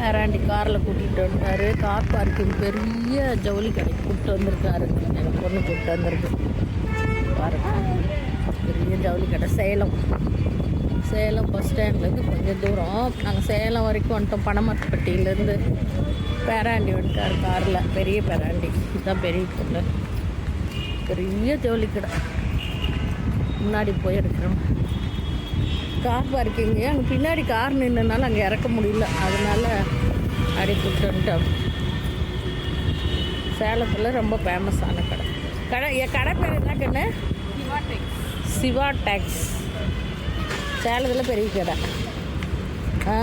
பேராண்டி காரில் கூட்டிகிட்டு வந்தார். கார் பார்க்கிங் பெரிய ஜவுளி கடை. கூப்பிட்டு வந்திருக்காரு. எங்கள் பொண்ணு கூப்பிட்டு வந்திருக்கு. பாருங்க. பெரிய ஜவுளி கடை. சேலம். சேலம் பஸ் ஸ்டாண்ட்லேருந்து கொஞ்சம் தூரம். நாங்கள் சேலம் வரைக்கும் வந்துட்டோம். பனமரப்பட்டியிலேருந்து. பேராண்டி வந்துட்டார் காரில். பெரிய பேராண்டி. இதுதான் பெரிய பொண்ணு. பெரிய ஜவுளி கடை. முன்னாடி போயிருக்கிறோம். கார் பார்க்கிங்கு அங்கே பின்னாடி கார் நின்றனால அங்கே இறக்க முடியல. அதனால அப்படி கூப்பிட்டு சேலத்தில் ரொம்ப ஃபேமஸான கடை. கடை என் கடை பேர் என்ன? கண்ணு சிவா டேக்ஸ் சேலத்தில் பெரிய கடை. ஆ?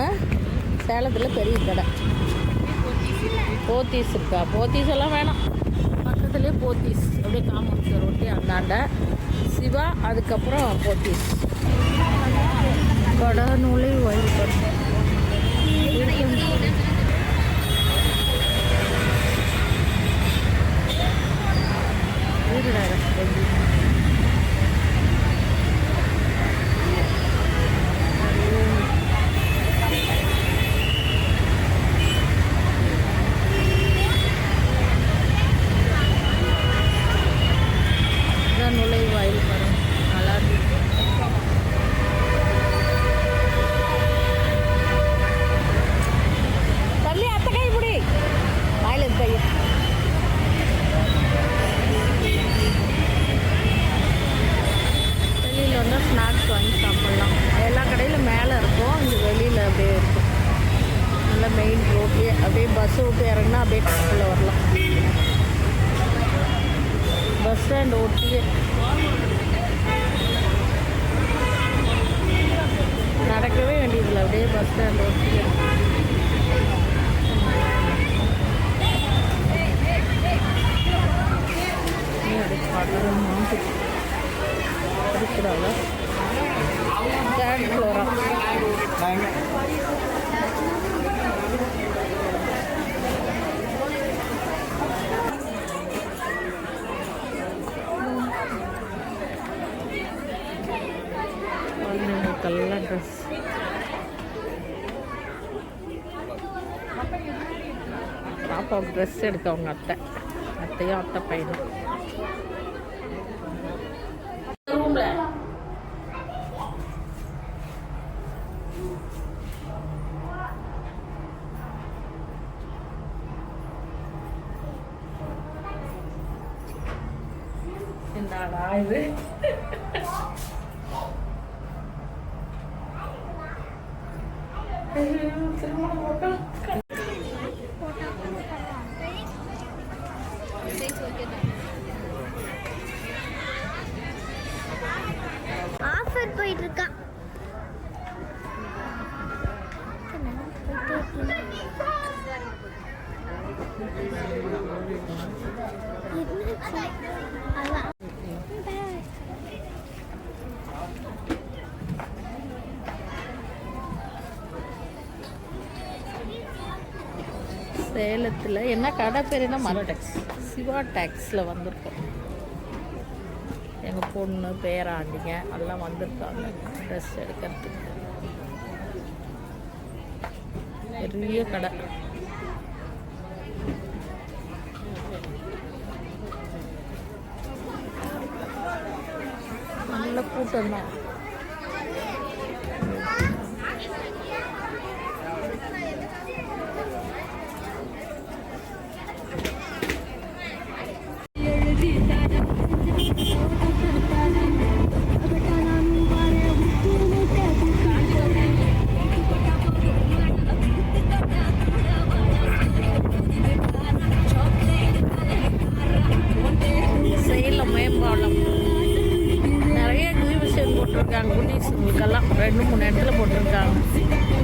சேலத்தில் பெரிய கடை. போத்தீஸ் இருக்கா? போத்தீஸ் எல்லாம் வேணாம். பக்கத்துலேயே போத்தீஸ். அப்படியே காமன் சார் ஒட்டி அந்தாண்ட சிவா அதுக்கப்புறம் போத்தீஸ். கடை நூலை வழிபடு நல்லா ஸ்நாக்ஸ் வாங்கி சாப்பிட்லாம். எல்லா கடையிலும் மேலே இருக்கும் இங்கே வெளியில் அப்படியே இருக்கும். நல்லா மெயின் ரோட்லேயே அப்படியே பஸ் விட்டு இறங்கினா அப்படியே டக்குள்ள வரலாம். பஸ் ஸ்டாண்ட் ஓட்டியே. நடக்கவே வேண்டியதில்லை அப்படியே பஸ் ஸ்டாண்ட் ஓட்டியே. நீ அப்படியே பார்க்குறோம் குழந்தைங்களுக்கெல்லாம் ட்ரெஸ் பாப்பாவுக்கு ட்ரெஸ் எடுக்க அவங்க அத்தை. அத்தையும் அத்தை பையனும். ரூம்ல என்னடா இது திருமணம் போட்டோம் ஆஃபர் போயிட்டு இருக்கான் சேலத்தில் என்ன கடை பேர் என்ன? டேக்ஸ் சிவா டேக்ஸில் வந்திருக்கோம். எங்கள் பொண்ணு பேராண்டிங்க எல்லாம் வந்திருக்காங்க. ட்ரெஸ் எடுக்கிறதுக்கு. பெரிய கடை. நல்ல கூட்டம் தான். Obrigada.